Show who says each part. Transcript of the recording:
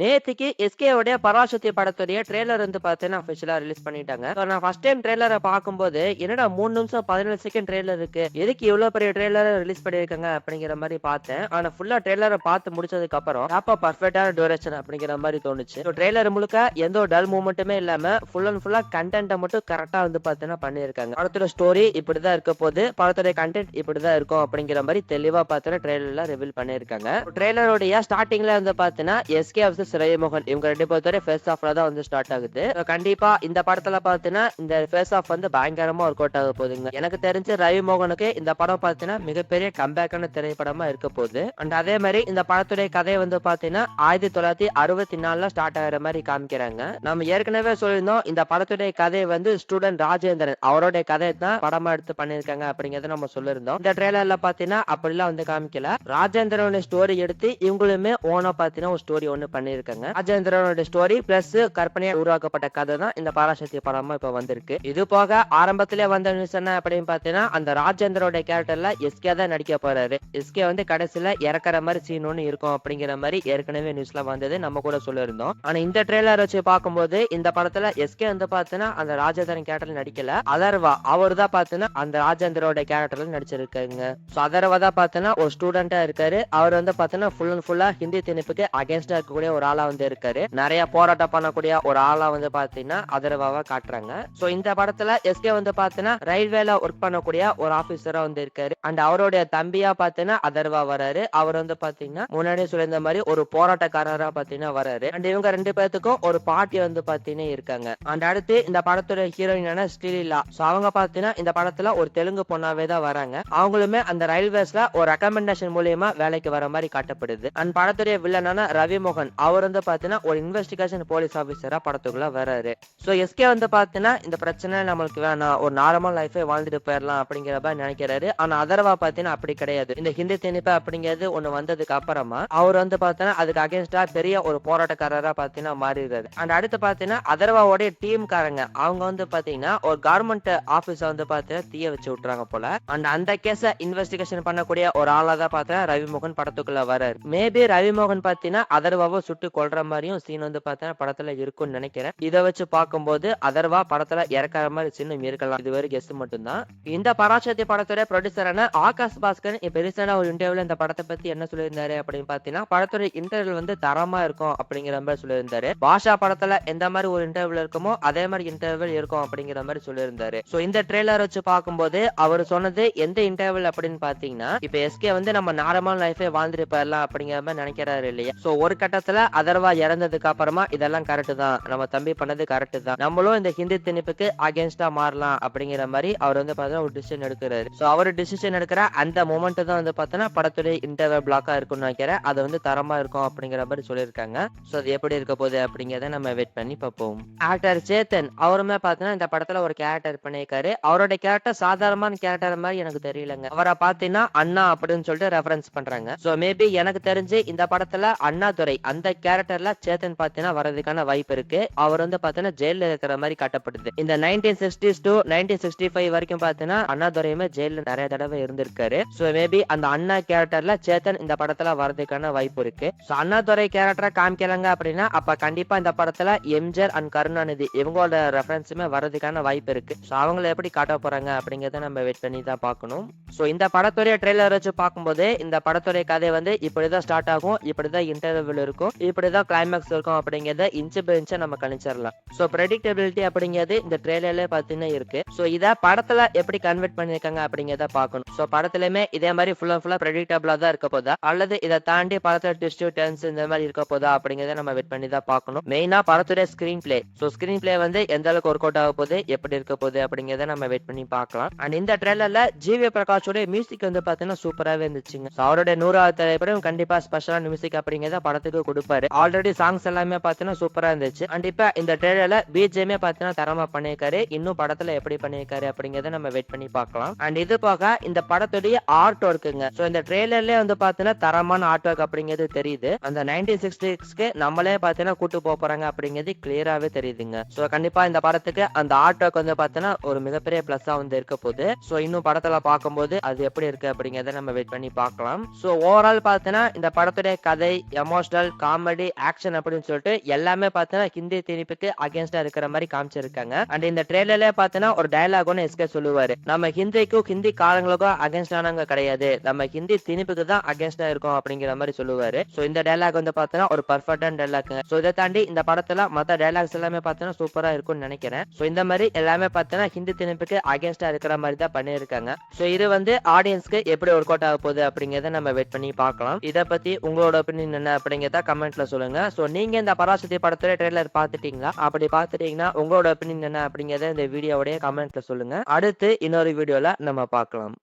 Speaker 1: நேத்துக்கு எஸ்கே உடைய பராசக்தி படத்துடைய ட்ரெய்லர் வந்து பார்த்தீங்கன்னா அஃபிஷியலா ரிலீஸ் பண்ணிட்டாங்க. நான் ஃபர்ஸ்ட் டைம் ட்ரெய்லரை பார்க்கும்போது என்னடா மூணு நிமிஷம் பதினேழு செகண்ட் ட்ரெய்லர் இருக்கு? எதுக்கு இவ்வளவு பெரிய ட்ரெய்லர் ரிலீஸ் பண்ணிருக்காங்க அப்படிங்கிற மாதிரி பார்த்தேன். ஆனா ஃபுல்லா ட்ரெய்லரை பார்த்து முடிச்சதுக்கு அப்புறம் அப்பா பர்ஃபெக்டான டூரேஷன் அப்படிங்கிற மாதிரி தோணுச்சு. ட்ரெய்லர் முழுக்க எந்த ஒரு டல் மூமெண்ட்டுமே இல்லாம ஃபுல் அண்ட் ஃபுல்லா கண்டென்ட்டை மட்டும் கரெக்டா வந்து பார்த்தீங்கன்னா பண்ணியிருக்காங்க. படத்தோட ஸ்டோரி இப்படிதான் இருக்க போது படத்தோட கண்டென்ட் இப்படிதான் இருக்கும் அப்படிங்கிற மாதிரி தெளிவா பார்த்தோன்னா ட்ரெய்லர்ல ரிவீல் பண்ணியிருக்காங்க. ட்ரெய்லருடைய ஸ்டார்டிங்ல வந்து பார்த்தீங்கன்னா எஸ்கே வந்து சிறையமோகன் இவங்க ரெண்டு பேர்த்தோட ஃபேஸ் ஆஃப்ல தான் வந்து ஸ்டார்ட் ஆகுது. கண்டிப்பா இந்த படத்துல பாத்தீங்கன்னா இந்த ஃபேஸ் ஆஃப் வந்து பயங்கரமா ஒர்க் அவுட் ஆக போகுதுங்க. எனக்கு தெரிஞ்சு ரவி மோகனுக்கு இந்த படம் பாத்தீங்கன்னா மிகப்பெரிய கம்பேக்கான திரைப்படமா இருக்க போகுது. அண்ட் அதே மாதிரி இந்த படத்துடைய கதை வந்து பாத்தீங்கன்னா ஆயிரத்தி தொள்ளாயிரத்தி அறுபத்தி நாலுல ஸ்டார்ட் ஆகிற மாதிரி காமிக்கிறாங்க. நம்ம ஏற்கனவே சொல்லியிருந்தோம் இந்த படத்துடைய கதை வந்து ஸ்டூடெண்ட் ராஜேந்திரன் அவருடைய கதையை தான் படமா எடுத்து பண்ணிருக்காங்க அப்படிங்கறத நம்ம சொல்லியிருந்தோம். இந்த ட்ரெய்லர்ல பாத்தீங்கன்னா அப்படிலாம் வந்து காமிக்கல. ராஜேந்திரனுடைய ஸ்டோரி எடுத்து இவங்களுமே ஓனா பாத்தீங்கன்னா ஒரு ஸ்டோரி ஒண்ணு பண்ணியிருக்காங்க. அஜேந்திரனோட ஸ்டோரி பிளஸ் கற்பனையா உருவாக்கப்பட்ட கதை தான் இந்த பராசக்தி படமா இப்ப வந்திருக்கு. இது போக ஆரம்பத்திலே வந்த நியூஸ் என்ன அப்படின்னு பாத்தீங்கன்னா அந்த ராஜேந்திரோட கேரக்டர்ல எஸ்கே தான் நடிக்க போறாரு. எஸ்கே வந்து கடைசியில இறக்குற மாதிரி சீன் ஒன்று இருக்கும் அப்படிங்கிற மாதிரி ஏற்கனவே நியூஸ்ல வந்தது நம்ம கூட சொல்லியிருந்தோம். ஆனா இந்த ட்ரெய்லர் வச்சு பார்க்கும்போது இந்த படத்துல எஸ்கே வந்து பாத்தீங்கன்னா அந்த ராஜேந்திரன் கேரக்டர் நடிக்கல. அதர்வா அவர் தான் பாத்தீங்கன்னா அந்த ராஜேந்திரோட கேரக்டர்ல நடிச்சிருக்காங்க சோ அதர்வா தான் பாத்தீங்கன்னா ஒரு ஸ்டூடெண்டா இருக்காரு. அவர் வந்து பாத்தீங்கன்னா ஃபுல் அண்ட் ஃபுல்லா ஹிந்தி திணிப்புக்கு அகேன்ஸ்டா இருக்கக்கூடிய ஒரு ஆளா வந்து இருக்காரு. நிறைய போராட்டம் பண்ணக்கூடிய ஒரு ஆளா வந்து பாத்தீங்கன்னா அதர்வாவா காட்டுறாங்க. சோ இந்த படத்துல எஸ்கே வந்து பாத்தீங்கன்னா ரயில்வேல ஒர்க் பண்ணக்கூடிய ஒரு ஆபீசரா வந்து இருக்காரு. அண்ட் அவருடைய தம்பியா பாத்தீங்கன்னா அதர்வா வராரு. அவர் வந்து பாத்தீங்கன்னா முன்னாடியே சொல்லியிருந்த மாதிரி ஒரு போராட்டக்காரரா பாத்தீங்கன்னா வராரு. அண்ட் இவங்க ரெண்டு பேர்த்துக்கும் ஒரு பாட்டி வந்து பாத்தீங்கன்னா இருக்காங்க. அண்ட் அடுத்து இந்த படத்தோட ஹீரோயினான ஸ்ரீலீலா. சோ அவங்க பாத்தீங்கன்னா இந்த படத்துல ஒரு தெலுங்கு பொண்ணாவே தான் வராங்க. அவங்களுமே அந்த ரயில்வேஸ்ல ஒரு ரெக்கமெண்டேஷன் மூலியமா வேலைக்கு வர மாதிரி காட்டப்படுது. அண்ட் படத்துடைய வில்லனான ரவி மோகன் அவர் வந்து பாத்தீங்கன்னா ஒரு இன்வெஸ்டிகேஷன் போலீஸ் ஆஃபீஸராக படத்துக்குள்ள வராரு சோ எஸ்கே வந்து பாத்தீங்கன்னா இந்த பிரச்சனை நம்மளுக்கு வேணாம். ஒரு நார்மல் லைஃபே வாழ்ந்துட்டு போயிடலாம் அப்படிங்கிற மாதிரி நினைக்கிறாரு. ஆனா அதர்வா பாத்தீங்கன்னா அப்படி கிடையாது. இந்த ஹிந்தி திணிப்பு அப்படிங்கிறது ஒன்று வந்ததுக்கு அப்புறமா அவர் வந்து பார்த்தீங்கன்னா அதுக்கு அகேன்ஸ்டாக பெரிய ஒரு போராட்டக்காரரா பாத்தீங்கன்னா மாறிடுறாரு. அண்ட் அடுத்து பாத்தீங்கன்னா அதர்வாவோடைய டீம்காரங்க அவங்க வந்து பாத்தீங்கன்னா ஒரு கவர்மெண்ட் ஆஃபீஸை வந்து பார்த்தீங்கன்னா தீய வச்சு விட்டுறாங்க போல. அண்ட் அந்த கேஸை இன்வெஸ்டிகேஷன் பண்ணக்கூடிய ஒரு ஆளாக தான் பார்த்தா ரவிமோகன் படத்துக்குள்ள வராரு மேபி ரவிமோகன் பாத்தீங்கன்னா அதர்வாவை சுட்டு கொல்ற மாதிரியும் சீன் வந்து பார்த்தீங்கன்னா படத்துல இருக்கும்னு நினைக்கிறேன். இதை வச்சு பார்க்கும்போது அதர்வா படத்துல இறக்குற மாதிரி சின்னம் இருக்கலாம். இது வரை கெஸ்ட் மட்டும்தான். இந்த பராசக்தி படத்தோட ப்ரொடியூசரான ஆகாஷ் பாஸ்கர் இப்ப ரீசெண்டா ஒரு இன்டர்வியூல இந்த படத்தை பத்தி என்ன சொல்லியிருந்தாரு அப்படின்னு பாத்தீங்கன்னா படத்துடைய இன்டர்வியூ வந்து தரமா இருக்கும் அப்படிங்கிற மாதிரி சொல்லியிருந்தாரு. பாஷா படத்துல எந்த மாதிரி ஒரு இன்டர்வியூ இருக்குமோ அதே மாதிரி இன்டர்வியூ இருக்கும் அப்படிங்கிற மாதிரி சொல்லியிருந்தாரு. சோ இந்த ட்ரெய்லர் வச்சு பார்க்கும்போது அவர் சொன்னது எந்த இன்டர்வியூ அப்படின்னு பாத்தீங்கன்னா இப்ப எஸ்கே வந்து நம்ம நார்மல் லைஃபே வாழ்ந்துட்டு போயிடலாம் அப்படிங்கிற மாதிரி நினைக்கிறாரு இல்லையா? சோ ஒரு கட்டத்துல அதர்வா இறந்ததுக்கு அப்புறமா இதெல்லாம் கரெக்டு தான். நம்ம தம்பி பண்ணது கரெக்ட் தான். நம்மளும் இந்த ஹிந்தி திணிப்புக்கு அகேன்ஸ்டா மாறலாம் அப்படிங்கிற மாதிரி அவர் வந்து பாத்தீங்கன்னா ஒரு டிசிஷன் எடுக்கிறாரு. ஸோ அவர் டிசிஷன் எடுக்கிற அந்த மூமெண்ட் தான் வந்து பாத்தீங்கன்னா படத்துடைய இன்டர்வல் பிளாக்கா இருக்கும்னு நினைக்கிறேன். அது வந்து தரமா இருக்கும் அப்படிங்கிற மாதிரி சொல்லியிருக்காங்க. ஸோ அது எப்படி இருக்க போகுது அப்படிங்கிறத நம்ம வெயிட் பண்ணி பார்ப்போம். ஆக்டர் சேத்தன் அவருமே பாத்தீங்கன்னா இந்த படத்துல ஒரு கேரக்டர் பண்ணியிருக்காரு. அவரோட கேரக்டர் சாதாரணமான கேரக்டர் மாதிரி எனக்கு தெரியலங்க. அவரை பாத்தீங்கன்னா அண்ணா அப்படின்னு சொல்லிட்டு ரெஃபரன்ஸ் பண்றாங்க. சோ மேபி எனக்கு தெரிஞ்சு இந்த படத்துல அண்ணாதுரை அந்த கேரக்டர்ல சேத்தன் பாத்தீங்கன்னா வரதுக்கான வாய்ப்பு இருக்கு. அவர் வந்து பாத்தீங்கன்னா ஜெயில இருக்கிற மாதிரி காட்டப்படுது. இந்த nineteen sixties to nineteen sixty five வரைக்கும் பாத்தீங்கன்னா அண்ணாதுரையுமே ஜெயில நிறைய தடவை இருந்திருக்காரு. சோ மேபி அந்த அண்ணா கேரக்டர்ல சேத்தன் இந்த படத்துல வரதுக்கான வாய்ப்பு இருக்கு. சோ அண்ணாதுரை கேரக்டரை காமிக்கலங்க அப்படின்னா அப்ப கண்டிப்பா இந்த படத்துல எம்ஜிஆர் அண்ட் கருணாநிதி இவங்களோட ரெஃபரன்ஸுமே வர்றதுக்கான வாய்ப்பு இருக்கு. சோ அவங்கள எப்படி காட்ட போறாங்க அப்படிங்கறத நம்ம வெயிட் பண்ணி தான் பார்க்கணும். சோ இந்த படத்துடைய ட்ரெய்லர் வச்சு பார்க்கும்போது இந்த படத்துடைய கதை வந்து இப்படிதான் ஸ்டார்ட் ஆகும் இப்படிதான் இன்டர்வியூல இருக்கும் இப்படிதான் கிளைமேக்ஸ் இருக்கும் அப்படிங்கறத இன்ச்சு பை நம்ம கணிச்சிடலாம். சோ ப்ரெடிக்டபிலிட்டி அப்படிங்கிறது இந்த ட்ரெய்லர்ல பாத்தீங்கன்னா இருக்கு. சோ இத படத்துல எப்படி கன்வெர்ட் பண்ணிருக்காங்க அப்படிங்கறத பார்க்கணும். சோ படத்துலயுமே இதே மாதிரி ஃபுல் அண்ட் ஃபுல்லா ப்ரெடிக்டபிளா தான் இருக்க போதா? அல்லது இதை தாண்டி படத்துல ட்விஸ்ட் டென்ஸ் இந்த மாதிரி இருக்க போதா அப்படிங்கறத நம்ம வெயிட் பண்ணி தான் பார்க்கணும். மெயினா படத்துடைய screen play so screen play வந்து எந்த அளவுக்கு ஒர்க் அவுட் ஆக போகுது எப்படி இருக்க போகுது அப்படிங்கறத நம்ம வெயிட் பண்ணி பார்க்கலாம். அண்ட் இந்த ட்ரெய்லர்ல ஜிவி பிரகாஷோட மியூசிக் வந்து பாத்தீங்கன்னா சூப்பராவே இருந்துச்சுங்க. So அவருடைய நூறாவது திரைப்படம் கண்டிப்பா ஸ்பெஷலான மியூசிக் அப்படிங்கறத படத்துக்கு கொடுப்பாரு. ஆல்ரெடி சாங்ஸ் எல்லாமே பாத்தீங்கன்னா சூப்பரா இருந்துச்சு. அண்ட் இப்ப இந்த ட்ரெய்லர்ல பிஜேமே பாத்தீங்கன்னா தரமா பண்ணியிருக்காரு. இன்னும் படத்துல எப்படி பண்ணியிருக்காரு அப்படிங்கறத நம்ம வெயிட் பண்ணி பார்க்கலாம். அண்ட் இது போக இந்த படத்துடைய ஆர்ட் ஒர்க்குங்க சோ இந்த ட்ரெய்லர்லயே வந்து பாத்தீங்கன்னா தரமான ஆர்ட் ஒர்க் அப்படிங்கிறது தெரியுது. அந்த நைன்டீன் சிக்ஸ்டிஸ்க்கு நம்மளே பாத்தீங்கன்னா கூட்டு போக போறாங்க அப்படிங்கிறது கிளியராவே தெரியுதுங்க. சோ கண்டிப்பா இந்த படத்துக்கு அந்த ஆர்ட் ஒர்க் வந்து பாத்தீங்கன்னா ஒரு மிகப்பெரிய பிளஸ்ஸா வந்து இருக்க போகுது. சோ இன்னும் படத்துல பார்க்கும்போது அது எப்படி இருக்கு அப்படிங்கறத நம்ம வெயிட் பண்ணி பார்க்கலாம். சோ ஓவரால் பார்த்தீங்கன்னா இந்த படத்துடைய கதை எமோஷனல் காமெடி காமெடி ஆக்ஷன் அப்படின்னு சொல்லிட்டு எல்லாமே பார்த்தீங்கன்னா ஹிந்தி திணிப்புக்கு அகேன்ஸ்டா இருக்கிற மாதிரி காமிச்சிருக்காங்க. அண்ட் இந்த ட்ரெய்லர்ல பார்த்தீங்கன்னா ஒரு டயலாக் ஒன்று எஸ்கே சொல்லுவாரு. நம்ம ஹிந்திக்கும் ஹிந்தி காலங்களுக்கும் அகேன்ஸ்டானவங்க கிடையாது. நம்ம ஹிந்தி திணிப்புக்கு தான் அகேன்ஸ்டா இருக்கும் அப்படிங்கிற மாதிரி சொல்லுவாரு. சோ இந்த டயலாக் வந்து பார்த்தீங்கன்னா ஒரு பர்ஃபெக்டான டயலாக் ஸோ இதை தாண்டி இந்த படத்துல மத்த டயலாக்ஸ் எல்லாமே பார்த்தீங்கன்னா சூப்பரா இருக்கும்னு நினைக்கிறேன். சோ இந்த மாதிரி எல்லாமே பார்த்தீங்கன்னா ஹிந்தி திணிப்புக்கு அகேன்ஸ்டா இருக்கிற மாதிரி தான் பண்ணியிருக்காங்க. சோ இது வந்து ஆடியன்ஸ்க்கு எப்படி ஒர்க் அவுட் ஆக போகுது அப்படிங்கறத நம்ம வெயிட் பண்ணி பார்க்கலாம். இத பத்தி உங்களோட ஒப்பீனியன் என்ன அப்படிங்கறத கமெண்ட்ல சொல்லுங்க. சோ நீங்க இந்த பராசக்தி படத்துல ட்ரெய்லர் பார்த்துட்டீங்களா? அப்படி பார்த்துட்டீங்கன்னா உங்களோட ஒப்பீனியன் என்ன அப்படிங்கறத இந்த வீடியோவுடைய கமெண்ட்ல சொல்லுங்க. அடுத்து இன்னொரு வீடியோல நம்ம பார்க்கலாம்.